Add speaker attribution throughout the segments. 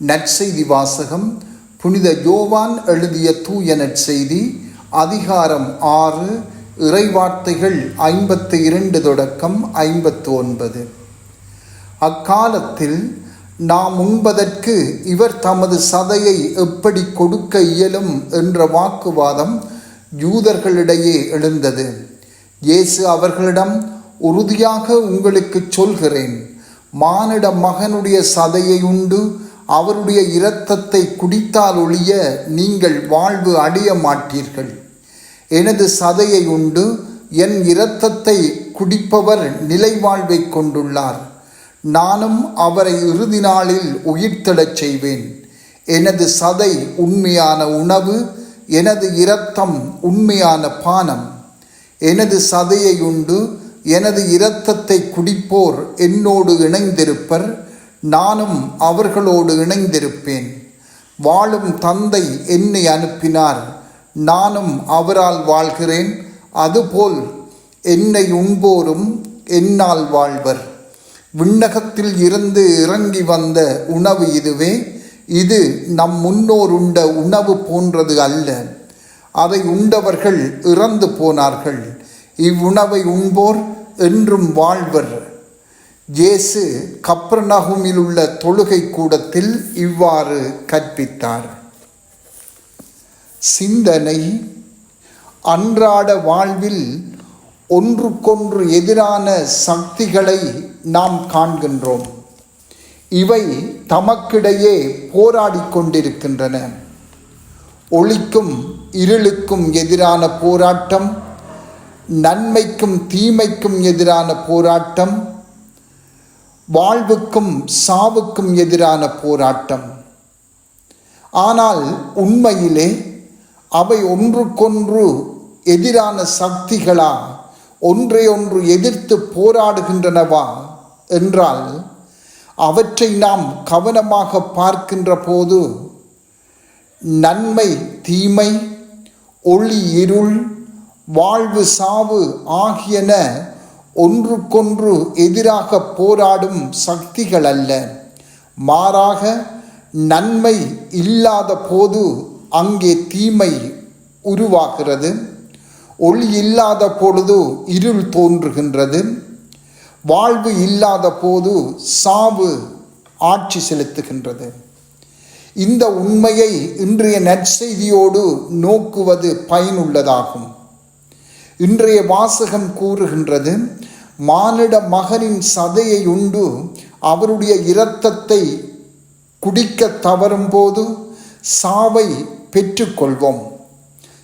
Speaker 1: நற்செய்தி வாசகம் புனித யோவான் எழுதிய தூய நற்செய்தி அதிகாரம் ஆறு இறைவார்த்தைகள் ஐம்பத்து இரண்டு தொடக்கம் ஐம்பத்து ஒன்பது. அக்காலத்தில் நாம் உண்பதற்கு இவர் தமது சதையை எப்படி கொடுக்க இயலும் என்ற வாக்குவாதம் யூதர்களிடையே எழுந்தது. இயேசு அவர்களிடம் உறுதியாக உங்களுக்கு சொல்கிறேன் மானிட மகனுடைய சதையை உண்டு அவருடைய இரத்தத்தை குடித்தால் ஒழிய நீங்கள் வாழ்வு அடைய மாட்டீர்கள். எனது சதையை உண்டு என் இரத்தத்தை குடிப்பவர் நிலை வாழ்வை கொண்டுள்ளார். நானும் அவரை இறுதி நாளில் உயிர்த்தெழச் செய்வேன். எனது சதை உண்மையான உணவு எனது இரத்தம் உண்மையான பானம். எனது சதையை உண்டு எனது இரத்தத்தை குடிப்போர் என்னோடு இணைந்திருப்பர். நானும் அவர்களோடு இணைந்திருப்பேன். வாழும் தந்தை என்னை அனுப்பினார். நானும் அவரால் வாழ்கிறேன். அதுபோல் என்னை உண்போரும் என்னால் வாழ்வர். விண்ணகத்தில் இருந்து இறங்கி வந்த உணவு இதுவே. இது நம் முன்னோர் உண்ட உணவு போன்றது அல்ல. அதை உண்டவர்கள் இறந்து போனார்கள். இவ்வுணவை உண்போர் என்றும் வாழ்வர். இயேசு கப்ரநகுமில் உள்ள தொழுகை கூடத்தில் இவ்வாறு கற்பித்தார். சிந்தனை அன்றாட வாழ்வில் ஒன்றுக்கொன்று எதிரான சக்திகளை நாம் காண்கின்றோம். இவை தமக்கிடையே போராடி கொண்டிருக்கின்றன. ஒளிக்கும் இருளுக்கும் எதிரான போராட்டம் நன்மைக்கும் தீமைக்கும் எதிரான போராட்டம் வாழ்வுக்கும் சாவுக்கும் எதிரான போராட்டம். ஆனால் உண்மையிலே அவை ஒன்றுக்கொன்று எதிரான சக்திகளா ஒன்றை ஒன்று எதிர்த்து போராடுகின்றனவா என்றால் அவற்றை நாம் கவனமாக பார்க்கின்ற போது நன்மை தீமை ஒளி இருள் வாழ்வு சாவு ஆகியன ஒன்றுக்கொன்று எதிராக போராடும் சக்திகள் அல்ல மாறாக நன்மை இல்லாத போது அங்கே தீமை உருவாகிறது. ஒளி இல்லாத பொழுது இருள் தோன்றுகின்றது. வாழ்வு இல்லாத போது சாவு ஆட்சி செலுத்துகின்றது. இந்த உண்மையை இன்றைய நற்செய்தியோடு நோக்குவது பயனுள்ளதாகும். இன்றைய வாசகம் கூறுகின்றது மானிட மகனின் சதையை உண்டு அவருடைய இரத்தத்தை குடிக்க தவறும் போது சாவை பெற்றுக்கொள்வோம்.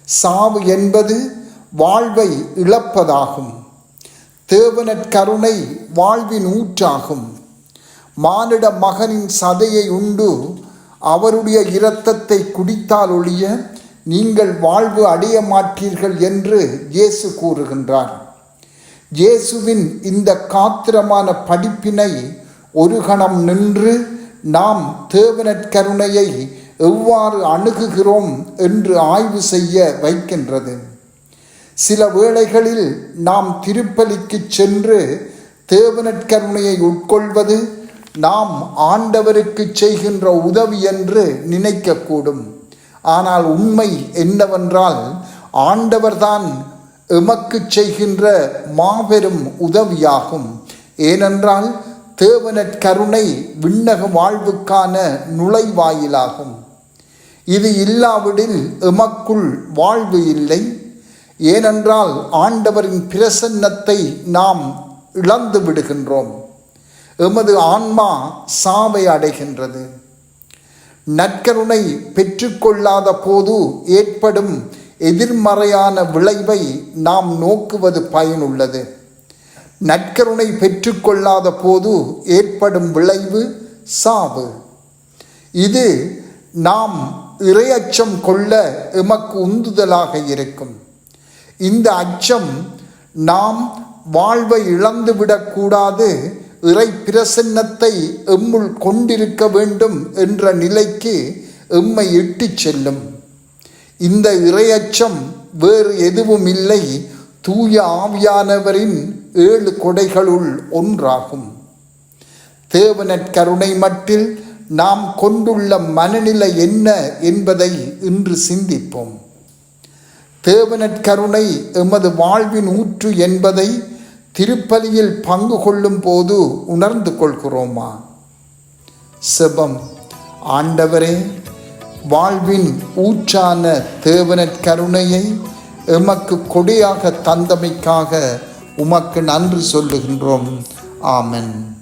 Speaker 1: சாவு என்பது வாழ்வை இழப்பதாகும். தேவனற்கருணை வாழ்வின் ஊற்றாகும். மானிட மகனின் சதையை உண்டு அவருடைய இரத்தத்தை குடித்தால் ஒழிய நீங்கள் வாழ்வு அடைய மாட்டீர்கள் என்று இயேசு கூறுகின்றார். இயேசுவின் இந்த காத்திரமான படிப்பினை ஒரு கணம் நின்று நாம் தேவனற்கருணையை எவ்வாறு அணுகுகிறோம் என்று ஆய்வு செய்ய வைக்கின்றது. சில வேளைகளில் நாம் திருப்பலிக்கு சென்று தேவனற்கருணையை உட்கொள்வது நாம் ஆண்டவருக்கு செய்கின்ற உதவி என்று நினைக்கக்கூடும். ஆனால் உண்மை என்னவென்றால் ஆண்டவர்தான் எமக்கு செய்கின்ற மாபெரும் உதவியாகும். ஏனென்றால் தேவனற்கருணை விண்ணக வாழ்வுக்கான நுழைவாயிலாகும். இது இல்லாவிடில் எமக்குள் வாழ்வு இல்லை. ஏனென்றால் ஆண்டவரின் பிரசன்னத்தை நாம் இழந்து விடுகின்றோம். எமது ஆன்மா சாவை அடைகின்றது. நற்கருணை பெற்றுக்கொள்ளாத போது ஏற்படும் எதிர்மறையான விளைவை நாம் நோக்குவது பயனுள்ளது. நற்கருணை பெற்றுக்கொள்ளாத போது ஏற்படும் விளைவு சாவு. இது நாம் இறையச்சம் கொள்ள எமக்கு உந்துதலாக இருக்கும். இந்த அச்சம் நாம் வாழ்வை இழந்துவிடக்கூடாது இறை பிரசன்னத்தை எம்முள் கொண்டிருக்க வேண்டும் என்ற நிலைக்கு எம்மை இட்டுச் செல்லும். இந்த இறையச்சம் வேறு எதுவும் இல்லை. தூய ஆவியானவரின் ஏழு கொடைகளுள் ஒன்றாகும். தேவனற்கருணை மட்டில் நாம் கொண்டுள்ள மனநிலை என்ன என்பதை இன்று சிந்திப்போம். தேவனற்கருணை எமது வாழ்வின் ஊற்று என்பதை திருப்பலியில் பங்கு கொள்ளும் போது உணர்ந்து கொள்கிறோமா? செபம். ஆண்டவரே வாழ்வின் ஊற்றான தேவனற்கருணையை எமக்கு கொடியாக தந்தமைக்காக உமக்கு நன்றி சொல்லுகின்றோம். ஆமன்.